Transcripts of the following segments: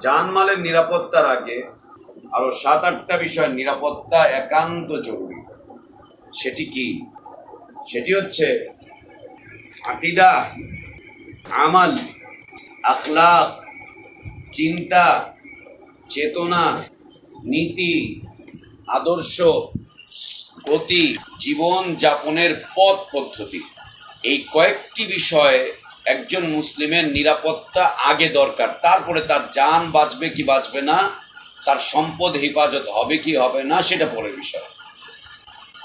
জানমালের নিরাপত্তার আগে আরও সাত আটটা বিষয়, নিরাপত্তা একান্ত জরুরি। সেটি কি? সেটি হচ্ছে আকিদা, আমাল, আখলাক, চিন্তা, চেতনা, নীতি, আদর্শ, গতি, জীবন যাপনের পথ পদ্ধতি। এই কয়েকটি বিষয়ে একজন মুসলিমের নিরাপত্তা আগে দরকার। তারপরে তার যান বাঁচবে কি বাঁচবে না, তার সম্পদ হেফাজত হবে কি হবে না, সেটা পরের বিষয়।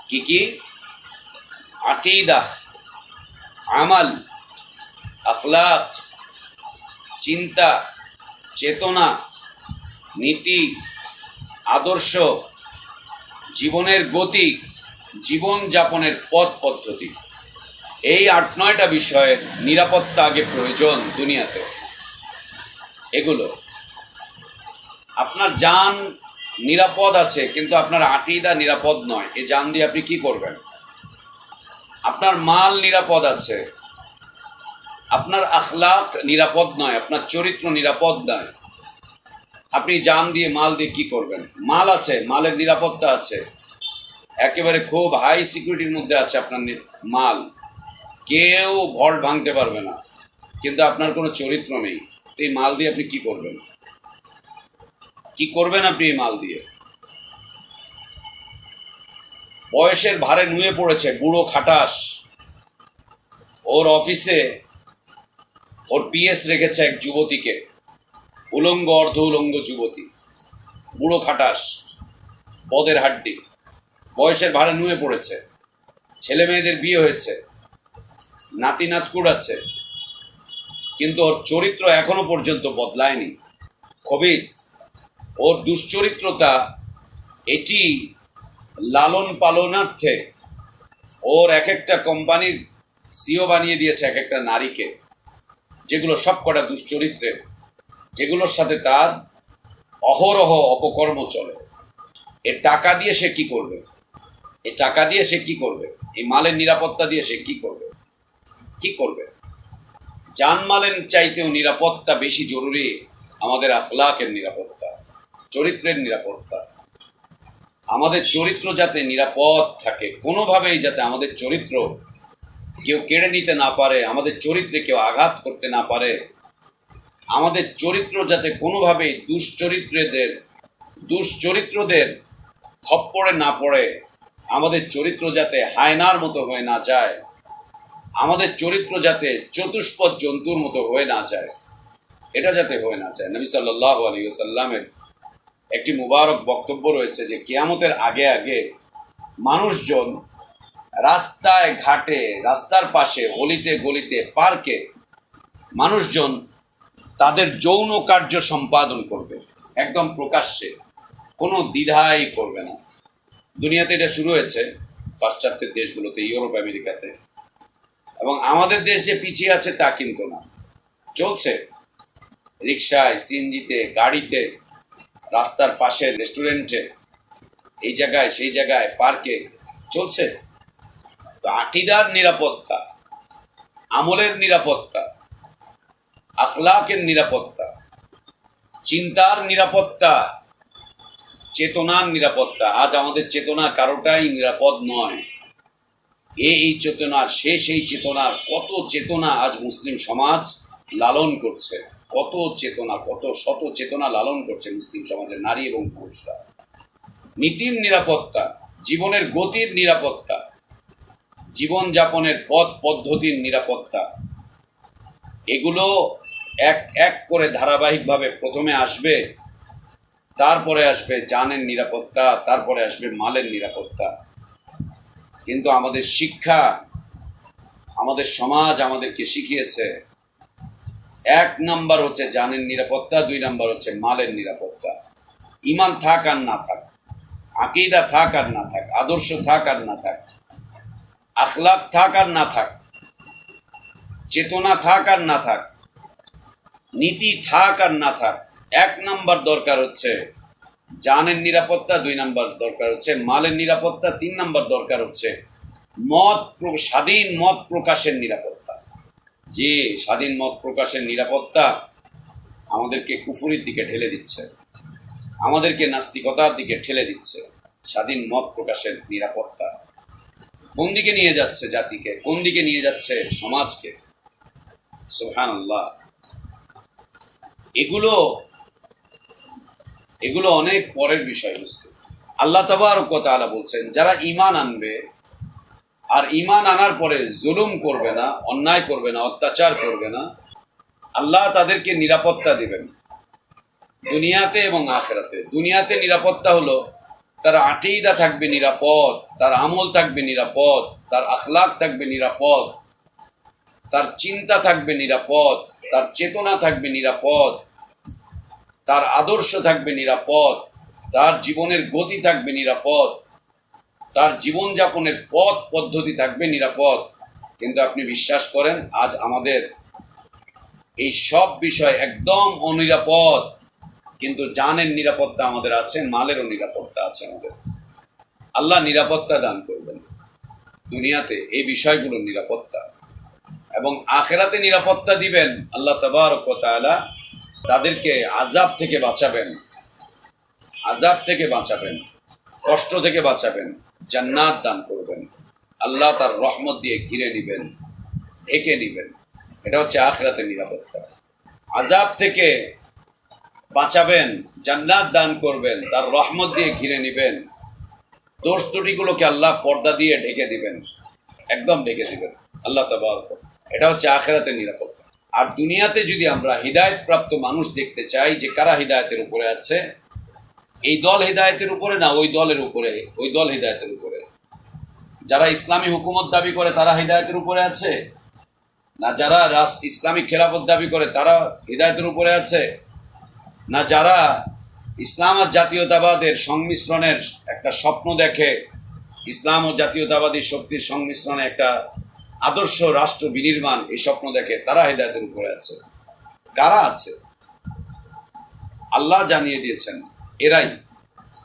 কি কি? আকিদা আমাল, আখলাক, চিন্তা, চেতনা, নীতি, আদর্শ, জীবনের গতি জীবন যাপনের পথ পদ্ধতি। এই আট নয়টা বিষয়ের নিরাপত্তা আগে প্রয়োজন দুনিয়াতে। এগুলো। আপনার যান নিরাপদ আছে, কিন্তু আপনার আটিদা নিরাপদ নয়। এই যান দিয়ে আপনি কি করবেন? আপনার মাল নিরাপদ আছে। আপনার আখলাক নিরাপদ নয়, আপনার চরিত্র নিরাপদ নয়। আপনি যান দিয়ে মাল দিয়ে কি করবেন? মাল আছে, মালের নিরাপত্তা আছে। একেবারে খুব হাই সিকিউরিটির মধ্যে আছে আপনার মাল। কেউ ভল্ট ভাঙতে পারবে না। কিন্তু আপনার কোনো চরিত্র নেই। তো এই মাল দিয়ে আপনি কি করবেন? কি করবেন আপনি এই মাল দিয়ে? বয়সের ভারে নুয়ে পড়েছে বুড়ো খাটাস। ওর অফিসে ওর পিএস রেখেছে এক যুবতীকে। উলঙ্গ, অর্ধ উলঙ্গ যুবতী। বুড়ো খাটাস। পদের হাড্ডি। বয়সের ভারে নুয়ে পড়েছে। ছেলে মেয়েদের বিয়ে হয়েছে। নাতি নাতকুর আছে, কিন্তু ওর চরিত্র এখনও পর্যন্ত বদলায়নি। খবিস, ওর দুশ্চরিত্রতা এটি লালন পালনার্থে ওর এক একটা কোম্পানির সিও বানিয়ে দিয়েছে এক একটা নারীকে, যেগুলো সব কটা দুশ্চরিত্রের যেগুলোর সাথে তার অহরহ অপকর্ম চলে। এ টাকা দিয়ে সে কি করবে? এ টাকা দিয়ে সে কি করবে? এই মালের নিরাপত্তা দিয়ে সে কি করবে? কি করবে? জানমালের চাইতেও নিরাপত্তা বেশি জরুরি আমাদের আখলাকের নিরাপত্তা, চরিত্রের নিরাপত্তা। আমাদের চরিত্র যাতে নিরাপদ থাকে, কোনোভাবেই যাতে আমাদের চরিত্র কেউ কেড়ে নিতে না পারে, আমাদের চরিত্রে কেউ আঘাত করতে না পারে, আমাদের চরিত্র যাতে কোনোভাবেই দুশ্চরিত্রদের দুশ্চরিত্রদের খপ্পরে না পড়ে, আমাদের চরিত্র যাতে হায়নার মতো হয়ে না যায়। আমাদের চরিত্র যাতে চতুষ্পদ জন্তুর মতো হয়ে না যায়, এটা যাতে হয়ে না যায়। নবী সাল্লাহ আলী একটি মুবারক বক্তব্য রয়েছে যে, কেয়ামতের আগে আগে মানুষজন রাস্তায় ঘাটে, রাস্তার পাশে, অলিতে গলিতে, পার্কে মানুষজন তাদের যৌন কার্য সম্পাদন করবে। একদম প্রকাশ্যে। কোনো দ্বিধাই করবে না। দুনিয়াতে এটা শুরু হয়েছে পাশ্চাত্যের দেশগুলোতে, ইউরোপ, আমেরিকাতে। এবং আমাদের দেশ যে পিছিয়ে আছে তা কিন্তু না। চলছে। রিক্সায় সিএনজিতে, গাড়িতে, রাস্তার পাশে রেস্টুরেন্টে, এই জায়গায়, সেই জায়গায়, পার্কে চলছে। তো আকিদার নিরাপত্তা, আমলের নিরাপত্তা, আখলাকের নিরাপত্তা, চিন্তার নিরাপত্তা, চেতনার নিরাপত্তা। আজ আমাদের চেতনা কারোটাই নিরাপদ নয়। এই চেতনা সে সেই চেতনার কত চেতনা আজ মুসলিম সমাজ লালন করছে? কত চেতনা, কত শত চেতনা লালন করছে মুসলিম সমাজের নারী এবং পুরুষরা? নীতির নিরাপত্তা, জীবনের গতির নিরাপত্তা জীবন যাপনের পথ পদ্ধতির নিরাপত্তা, এগুলো এক এক করে ধারাবাহিকভাবে প্রথমে আসবে, তারপরে আসবে জানের নিরাপত্তা, তারপরে আসবে মালের নিরাপত্তা। কিন্তু আমাদের শিক্ষা, আমাদের সমাজ আমাদেরকে শিখিয়েছে। এক নাম্বার হচ্ছে জানের নিরাপত্তা, দুই নাম্বার হচ্ছে মালের নিরাপত্তা। ইমান থাক আর না থাক, আকিদা থাক আর না থাক, আদর্শ থাক আর না থাক আখলাক থাক আর না থাক, চেতনা থাক আর না থাক, নীতি থাক আর না থাক, এক নাম্বার দরকার হচ্ছে জানের নিরাপত্তা দুই নাম্বার দরকার হচ্ছে, মালের নিরাপত্তা তিন নাম্বার দরকার হচ্ছে, মত স্বাধীন মত প্রকাশের নিরাপত্তা। যে স্বাধীন মত প্রকাশের নিরাপত্তা আমাদেরকে কুফুরির দিকে ঢেলে দিচ্ছে, আমাদেরকে নাস্তিকতার দিকে ঠেলে দিচ্ছে, স্বাধীন মত প্রকাশের নিরাপত্তা। কোন দিকে নিয়ে যাচ্ছে জাতিকে? কোন দিকে নিয়ে যাচ্ছে সমাজকে? সুহান এগুলো এগুলো অনেক পরের বিষয়বস্তু আল্লাহ তবারক তাআলা বলছেন, যারা ইমান আনবে আর ইমান আনার পরে জুলুম করবে না, অন্যায় করবে না, অত্যাচার করবে না, আল্লাহ তাদেরকে নিরাপত্তা দিবেন। দুনিয়াতে এবং আখেরাতে। দুনিয়াতে নিরাপত্তা হলো, তার আটিদা থাকবে নিরাপদ, তার আমল থাকবে নিরাপদ, তার আখলাক থাকবে নিরাপদ, তার চিন্তা থাকবে নিরাপদ, তার চেতনা থাকবে নিরাপদ তার আদর্শ থাকবে নিরাপদ, তার জীবনের গতি থাকবে নিরাপদ, তার জীবনযাপনের পথ পদ্ধতি থাকবে নিরাপদ। কিন্তু আপনি বিশ্বাস করেন, আজ আমাদের এই সব বিষয় একদম অনিরাপদ, কিন্তু জানের নিরাপত্তা আমাদের আছে, মালেরও নিরাপত্তা আছে আমাদের। আল্লাহ নিরাপত্তা দান করবেন। দুনিয়াতে এই বিষয়গুলোর নিরাপত্তা। এবং আখেরাতে নিরাপত্তা দিবেন আল্লাহ তবারক ওয়া তাআলা তাদেরকে আজাব থেকে বাঁচাবেন। আজাব থেকে বাঁচাবেন। কষ্ট থেকে বাঁচাবেন। জান্নাত দান করবেন। আল্লাহ তার রহমত দিয়ে ঘিরে নিবেন, ঢেকে নিবেন। এটা হচ্ছে আখরাতের নিরাপত্তা। আজাব থেকে বাঁচাবেন, জান্নাত দান করবেন, তার রহমত দিয়ে ঘিরে নিবেন। দোষ ত্রুটিগুলোকে আল্লাহ পর্দা দিয়ে ঢেকে দিবেন। একদম ঢেকে দিবেন। আল্লাহ তবাহ এটা হচ্ছে আখেরাতের নিরাপত্তা। আর দুনিয়াতে যদি আমরা হৃদায়ত প্রাপ্ত মানুষ দেখতে চাই যে কারা হৃদায়তের উপরে আছে, এই দল হৃদায়তের উপরে না ওই দলের উপরে? ওই দল হৃদায়তের উপরে। যারা ইসলামী হুকুমত দাবি করে তারা হৃদায়তের উপরে আছে? না যারা রাস ইসলামিক খেলাফত দাবি করে তারা হৃদায়তের উপরে আছে? না যারা ইসলাম আর জাতীয়তাবাদের সংমিশ্রণের একটা স্বপ্ন দেখে, ইসলাম ও জাতীয়তাবাদী শক্তির সংমিশ্রণে একটা আদর্শ রাষ্ট্র বিনির্মাণ এই স্বপ্ন দেখে তারা হৃদায়তের উপরে আছে। কারা আছে? আল্লাহ জানিয়ে দিয়েছেন, এরাই।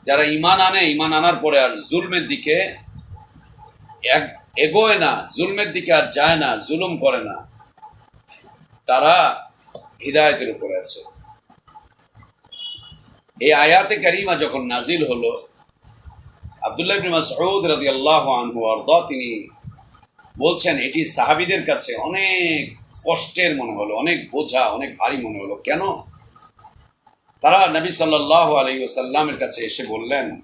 যারা ইমান আনে ইমান আনার পরে আর জুলমের দিকে এগোয় না, জুলমের দিকে আর যায় না, জুলুম করে না, তারা হৃদায়তের উপরে আছে। এই আয়াতে কারিমা যখন নাজিল হলো, আবদুল্লাহ ইবনে মাসউদ রাদিয়াল্লাহু আনহু আরদা তিনি বলছেন, এটি সাহাবিদের কাছে অনেক কষ্টের মনে হলো, অনেক বোঝা, অনেক ভারী মনে হলো। কেন? তারা নবী সাল্লাল্লাহু আলাইহি ওয়াসাল্লামের কাছে এসে বললেন,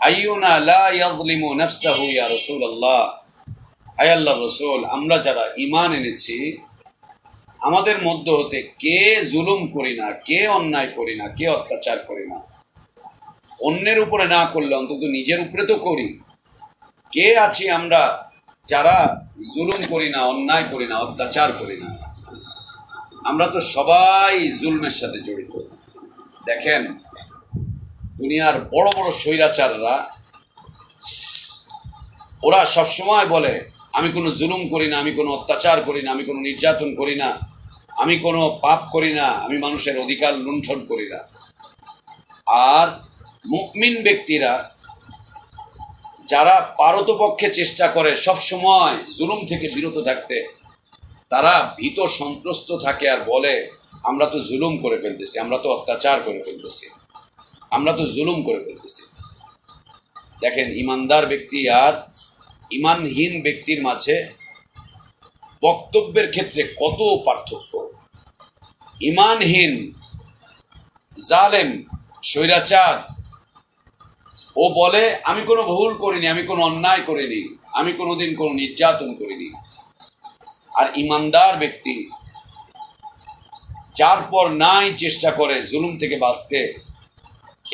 আইয়ুনা লা ইয়াযলিমু নাফসাহু ইয়া রাসূলুল্লাহ? আয় আল্লাহর রাসূল, আমরা যারা ঈমান এনেছি, আমাদের মধ্য হতে কে জুলুম করি না, কে অন্যায় করি না, কে অত্যাচার করি না? অন্যের উপরে না করলে অন্তত নিজের উপরে তো করি। কে আছি আমরা যারা জুলুম করি না, অন্যায় করি না, অত্যাচার করি না, আমরা তো সবাই জুলমের সাথে জড়িত। দেখেন, দুনিয়ার বড় বড় স্বৈরাচাররা, ওরা সবসময় বলে, আমি কোনো জুলুম করি না, আমি কোনো অত্যাচার করি না, আমি কোনো নির্যাতন করি না, আমি কোনো পাপ করি না, আমি মানুষের অধিকার লুণ্ঠন করি না। আর মুকমিন ব্যক্তিরা যারা পারতপক্ষে চেষ্টা করে সব সময় জুলুম থেকে বিরত থাকতে, তারা ভীত সন্ত্রস্ত থাকে আর বলে, আমরা তো জুলুম করে ফেলতেছি, আমরা তো অত্যাচার করে ফেলতেছি, আমরা তো জুলুম করে ফেলতেছি। দেখেন, ইমানদার ব্যক্তি আর ইমানহীন ব্যক্তির মাঝে বক্তব্যের ক্ষেত্রে কত পার্থক্য। ইমানহীন, জালেম, স্বৈরাচার ও বলে, আমি কোনো ভুল করিনি, আমি কোনো অন্যায় করিনি, আমি কোনোদিন কোনো নির্যাতন করিনি। আর ইমানদার ব্যক্তি যার পর নাই চেষ্টা করে জুলুম থেকে বাঁচতে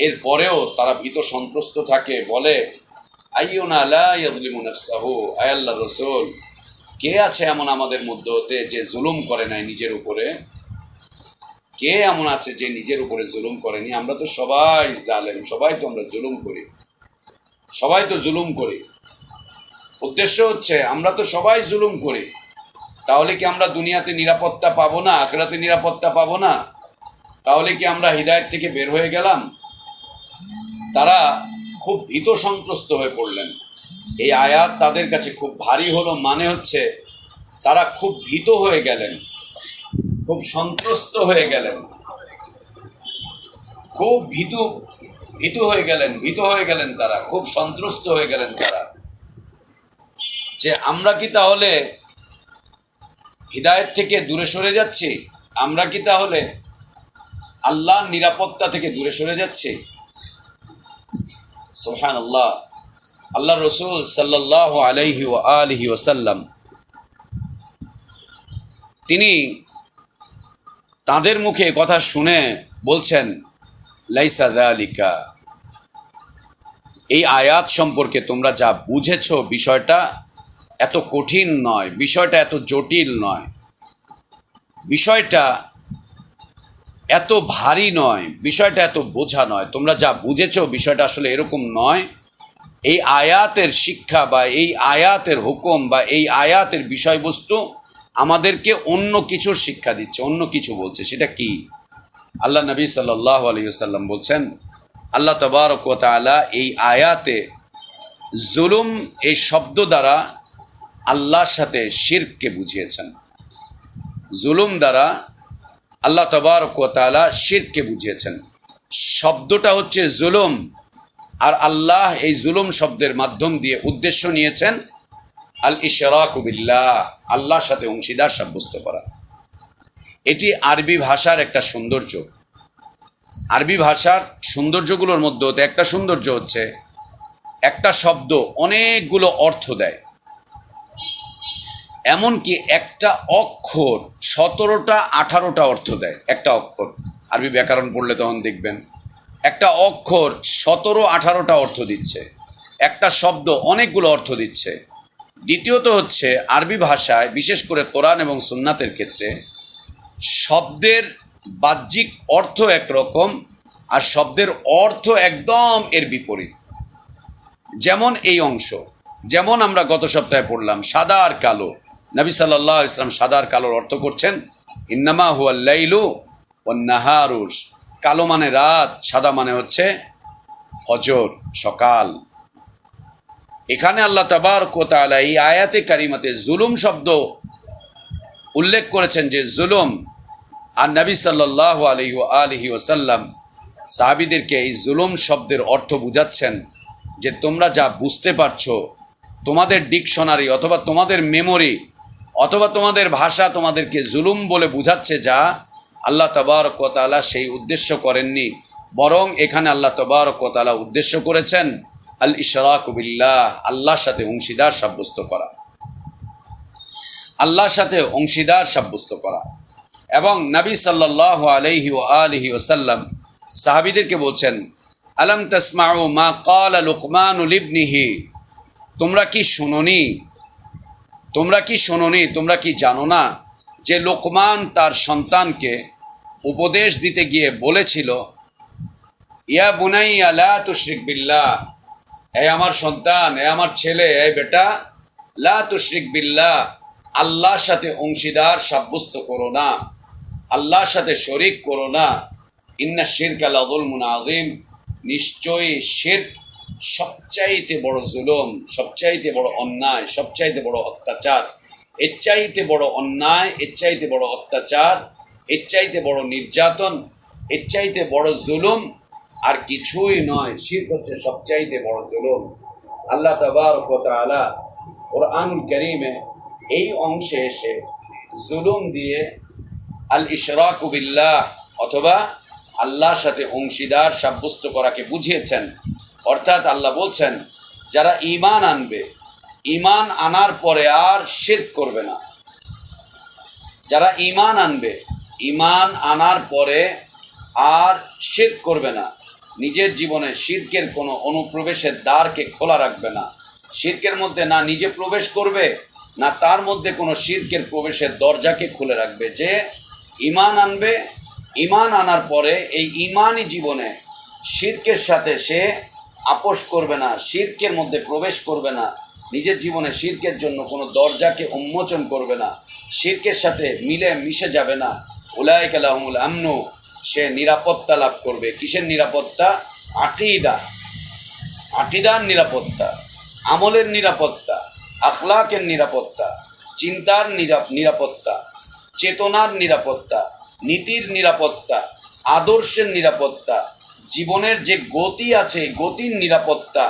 এরপরেও তারা ভীত সন্ত্রস্ত থাকে, বলে আল্লাহর রাসূল, কে আছে এমন আমাদের মধ্যে হতে যে জুলুম করে নাই নিজের উপরে? কে এমন আছে যে নিজের উপরে জুলুম করেনি? আমরা তো সবাই জালেম, সবাই তো আমরা জুলুম করি। সবাই তো জুলুম করি। উদ্দেশ্য হচ্ছে, আমরা তো সবাই জুলুম করি। তাহলে কি আমরা দুনিয়াতে নিরাপত্তা পাবো না, আখেরাতে নিরাপত্তা পাবো না? তাহলে কি আমরা হৃদায়ত থেকে বের হয়ে গেলাম? তারা খুব ভীত সন্ত্রস্ত হয়ে পড়লেন। এই আয়াত তাদের কাছে খুব ভারী হলো মানে হচ্ছে তারা খুব ভীত হয়ে গেলেন। খুব সন্ত্রস্ত হয়ে গেলেন। খুব ভীতু ভীতু হয়ে গেলেন, ভীত হয়ে গেলেন তারা, খুব সন্ত্রস্ত হয়ে গেলেন তারা। যে আমরা কি তাহলে হৃদায়ত থেকে দূরে সরে যাচ্ছি? আমরা কি তাহলে আল্লাহর নিরাপত্তা থেকে দূরে সরে যাচ্ছি? সোহান আল্লাহ আল্লাহ রসুল সাল্লাহ আলাইহি ও আলহি ওসাল্লাম তিনি তাদের মুখে কথা শুনে বলছেন, লাইসা আলিকা এই আয়াত সম্পর্কে তোমরা যা বুঝেছ বিষয়টা এত কঠিন নয়, বিষয়টা এত জটিল নয়। বিষয়টা এত ভারী নয়, বিষয়টা এত বোঝা নয়। তোমরা যা বুঝেছ বিষয়টা আসলে এরকম নয়। এই আয়াতের শিক্ষা বা এই আয়াতের হুকুম বা এই আয়াতের বিষয়বস্তু আমাদেরকে অন্য কিছুর শিক্ষা দিচ্ছে, অন্য কিছু বলছে। সেটা কি? আল্লাহ নবী সাল্লাহ আলিয়াল্লাম বলছেন, আল্লাহ তবারক এই আয়াতে জুলুম, এই শব্দ দ্বারা আল্লাহর সাথে শিরককে বুঝিয়েছেন। জুলুম দ্বারা আল্লাহ তবারক তালা শিরককে বুঝিয়েছেন। শব্দটা হচ্ছে জুলুম, আর আল্লাহ এই জুলুম শব্দের মাধ্যম দিয়ে উদ্দেশ্য নিয়েছেন আল ইশরাকুবিল্লাহ আল্লাহর সাথে অংশীদার সাব্যস্ত করা। এটি আরবি ভাষার একটা সৌন্দর্য। আরবি ভাষার সৌন্দর্যগুলোর মধ্যে একটা সৌন্দর্য হচ্ছে, একটা শব্দ অনেকগুলো অর্থ দেয়। এমনকি একটা অক্ষর সতেরোটা, আঠারোটা অর্থ দেয়, একটা অক্ষর। আরবি ব্যাকরণ পড়লে তখন দেখবেন, একটা অক্ষর সতেরো, আঠারোটা অর্থ দিচ্ছে, একটা শব্দ অনেকগুলো অর্থ দিচ্ছে। দ্বিতীয়ত হচ্ছে আরবি ভাষায়, বিশেষ করে কোরআন এবং সুন্নাতের ক্ষেত্রে, শব্দের বাহ্যিক অর্থ একরকম আর শব্দের অর্থ একদম এর বিপরীত। যেমন এই অংশ, যেমন আমরা গত সপ্তাহে পড়লাম, সাদা আর কালো। নবী সাল্লাহ ইসলাম সাদা আর কালোর অর্থ করছেন, ইন্নামা হুয়াল্লাইলু ও নাহারুস। কালো মানে রাত, সাদা মানে হচ্ছে ফজর, সকাল। এখানে আল্লাহ তাবার কোতালা এই আয়াতে কারিমাতে জুলুম শব্দ উল্লেখ করেছেন যে জুলুম আর নবী সাল্লাহ আলহি আলহি ওসাল্লাম সাহাবিদেরকে এই জুলুম শব্দের অর্থ বুঝাচ্ছেন যে তোমরা যা বুঝতে পারছ, তোমাদের ডিকশনারি অথবা তোমাদের মেমোরি অথবা তোমাদের ভাষা তোমাদেরকে জুলুম বলে বুঝাচ্ছে যা আল্লাহ তবারকতালা সেই উদ্দেশ্য করেননি। বরং এখানে আল্লাহ তবারকতালা উদ্দেশ্য করেছেন আল ইশরাকবিল্লাহ আল্লাহর সাথে অংশীদার সাব্যস্ত করা। আল্লাহর সাথে অংশীদার সাব্যস্ত করা। এবং নবী সাল্লাহ আলহি ও আলহি ওসাল্লাম সাহাবিদেরকে বলছেন, আলম তসমাউ মা কাল লুকমান তোমরা কি শুনোনি? তোমরা কি শোনোনি? তোমরা কি জানো না যে লোকমান তার সন্তানকে উপদেশ দিতে গিয়ে বলেছিল, ইয়া বুনাই আলা তুশরিক বিল্লাহ এ আমার সন্তান, এ আমার ছেলে, এ বেটা, লা তুশরিক বিল্লাহ, আল্লাহর সাথে অংশীদার সাব্যস্ত করো না। আল্লাহর সাথে শরিক করো না। ইন্না শিরক আলাদুল মুনাজিম নিশ্চয়ই শিরক সবচাইতে বড় জুলুম, সবচাইতে বড় অন্যায়, সবচাইতে বড় অত্যাচার। এর চাইতে বড় অন্যায়, এর চাইতে বড় অত্যাচার, এর চাইতে বড় নির্যাতন, এর চাইতে বড় জুলুম আর কিছুই নয়, শির্ক হচ্ছে সবচাইতে বড় জুলুম। আল্লাহ তাবারকতালা ওর আনুল করিমে এই অংশে এসে জুলুম দিয়ে আল ইশরাকুবিল্লাহ অথবা আল্লাহর সাথে অংশীদার সাব্যস্ত করাকে বুঝিয়েছেন। অর্থাৎ আল্লাহ বলছেন, যারা ইমান আনবে ইমান আনার পরে আর শির করবে না। যারা ইমান আনবে ইমান আনার পরে আর শির করবে না। নিজের জীবনে শির্কের কোনো অনুপ্রবেশের দ্বারকে খোলা রাখবে না। শির্কের মধ্যে না নিজে প্রবেশ করবে, না তার মধ্যে কোনো শির্কের প্রবেশের দরজাকে খুলে রাখবে। যে ইমান আনবে ইমান আনার পরে এই ইমানই জীবনে শির্কের সাথে সে আপোষ করবে না, শির্কের মধ্যে প্রবেশ করবে না। নিজের জীবনে শির্কের জন্য কোনো দরজাকে উন্মোচন করবে না, শির্কের সাথে মিলে মিশে যাবে না। উলায়ক আলাহমুল আমনু সে নিরাপত্তা লাভ করবে। কিসের নিরাপত্তা? আকিদা। আকিদার নিরাপত্তা, আমলের নিরাপত্তা, আখলাকের নিরাপত্তা, চিন্তার নিরাপত্তা, চেতনার নিরাপত্তা, নীতির নিরাপত্তা, আদর্শের নিরাপত্তা, জীবনের যে গতি আছে, গতির নিরাপত্তা,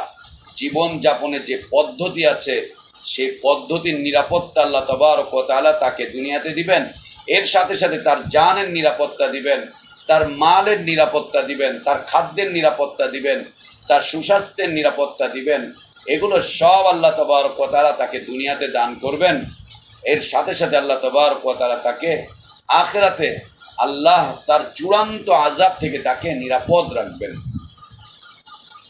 জীবন যাপনের যে পদ্ধতি আছে সেই পদ্ধতির নিরাপত্তা আল্লাহ তবারক ওয়া তাকে দুনিয়াতে দিবেন। এর সাথে সাথে তার জানের নিরাপত্তা দিবেন। তার মালের নিরাপত্তা দিবেন, তার খাদ্যের নিরাপত্তা দিবেন, তার সুস্বাস্থ্যের নিরাপত্তা দিবেন। এগুলো সব আল্লাহ তবারক ওয়া তাআলা তাকে দুনিয়াতে দান করবেন। এর সাথে সাথে আল্লাহ তবারক ওয়া তাআলা তাকে আখেরাতে আল্লাহ তার চূড়ান্ত আজাব থেকে তাকে নিরাপদ রাখবেন।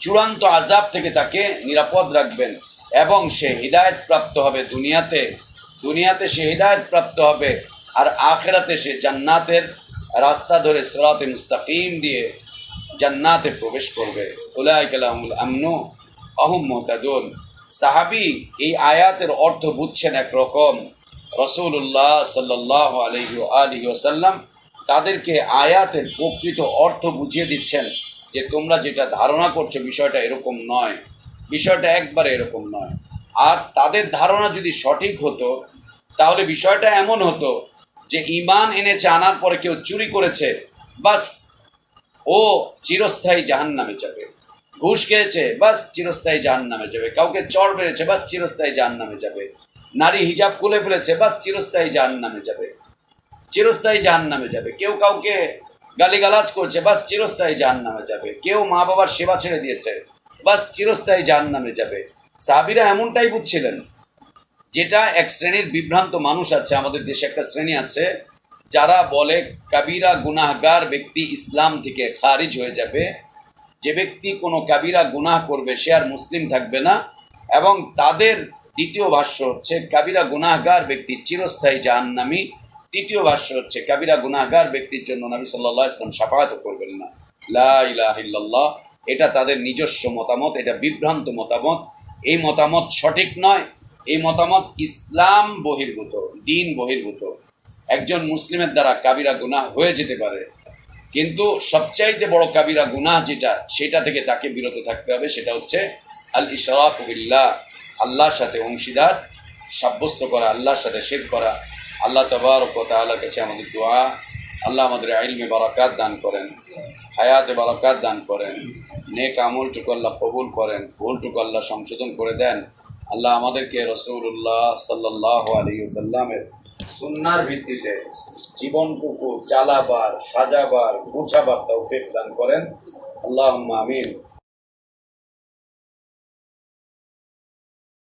চূড়ান্ত আজাব থেকে তাকে নিরাপদ রাখবেন এবং সে হৃদায়ত প্রাপ্ত হবে দুনিয়াতে। দুনিয়াতে সে হৃদায়ত প্রাপ্ত হবে আর আখেরাতে সে জান্নাতের রাস্তা ধরে সরাতে মুস্তাকিম দিয়ে জান্নাতে প্রবেশ করবে। উলাইকালামুল আমনু অহম মোতাদুন সাহাবি এই আয়াতের অর্থ বুঝছেন একরকম রসুল্লাহ সাল্লাহ আলহি আলহি ওসাল্লাম তাদেরকে আয়াতের প্রকৃত অর্থ বুঝিয়ে দিচ্ছেন যে তোমরা যেটা ধারণা করছ বিষয়টা এরকম নয়। বিষয়টা একবারে এরকম নয়। আর তাদের ধারণা যদি সঠিক হতো, তাহলে বিষয়টা এমন হতো যে ইমান এনেছে, আনার পরে কেউ চুরি করেছে, বাস ও চিরস্থায়ী জাহান নামে যাবে। ঘুষ খেয়েছে, বাস চিরস্থায়ী জাহান নামে যাবে। কাউকে চর বেড়েছে বাস চিরস্থায়ী জাহান নামে যাবে। নারী হিজাব খুলে ফেলেছে, বাস চিরস্থায়ী জাহান নামে যাবে। চিরস্থায়ী জাহান নামে যাবে। কেউ কাউকে গালিগালাজ করছে, বাস চিরস্থায়ী জাহান নামে যাবে। কেউ মা বাবার সেবা ছেড়ে দিয়েছে, বাস চিরস্থায়ী জাহান নামে যাবে। সাবিরা এমনটাই বুঝছিলেন। যেটা এক শ্রেণির বিভ্রান্ত মানুষ আছে, আমাদের দেশে একটা শ্রেণি আছে, যারা বলে কাবিরা গুনাহগার ব্যক্তি ইসলাম থেকে খারিজ হয়ে যাবে। যে ব্যক্তি কোনো কাবিরা গুনাহ করবে, সে আর মুসলিম থাকবে না। এবং তাদের দ্বিতীয় ভাষ্য হচ্ছে, কাবিরা গুনাহগার ব্যক্তি চিরস্থায়ী জাহান্নামী। তৃতীয় ভাষ্য হচ্ছে, কাবিরা গুনাহগার ব্যক্তির জন্য নবী সাল্লাহ ইসলাম সাফায়াত করবেন না। লা ইল্লাল্লাহ, এটা তাদের নিজস্ব মতামত, এটা বিভ্রান্ত মতামত। এই মতামত সঠিক নয় এই মতামত ইসলাম বহির্ভূত, দিন বহির্ভূত। একজন মুসলিমের দ্বারা কাবিরা গুনাহ হয়ে যেতে পারে, কিন্তু সবচাইতে বড় কাবিরা গুনাহ যেটা, সেটা থেকে তাকে বিরত থাকতে হবে, সেটা হচ্ছে আল ইশরাক বিল্লাহ, আল্লাহর সাথে অংশীদার, সাব্যস্ত করা, আল্লাহর সাথে শের করা। আল্লাহ তবারক তাআলার কাছে আমাদের দোয়া, আল্লাহ আমাদের আইলমে বারাকাত দান করেন, হায়াতে বারাকাত দান করেন, নেক আমলটুকু আল্লাহ কবুল করেন ভুলটুকু আল্লাহ সংশোধন করে দেন আল্লাহ আমাদেরকে রসুল্লাহ সাল্লাহ আলী সাল্লামের সুন্নার ভিত্তিতে জীবন কুকুর, চালাবার, সাজাবার গুছাবার তৌফিক দান করেন। আল্লাহ আমিন।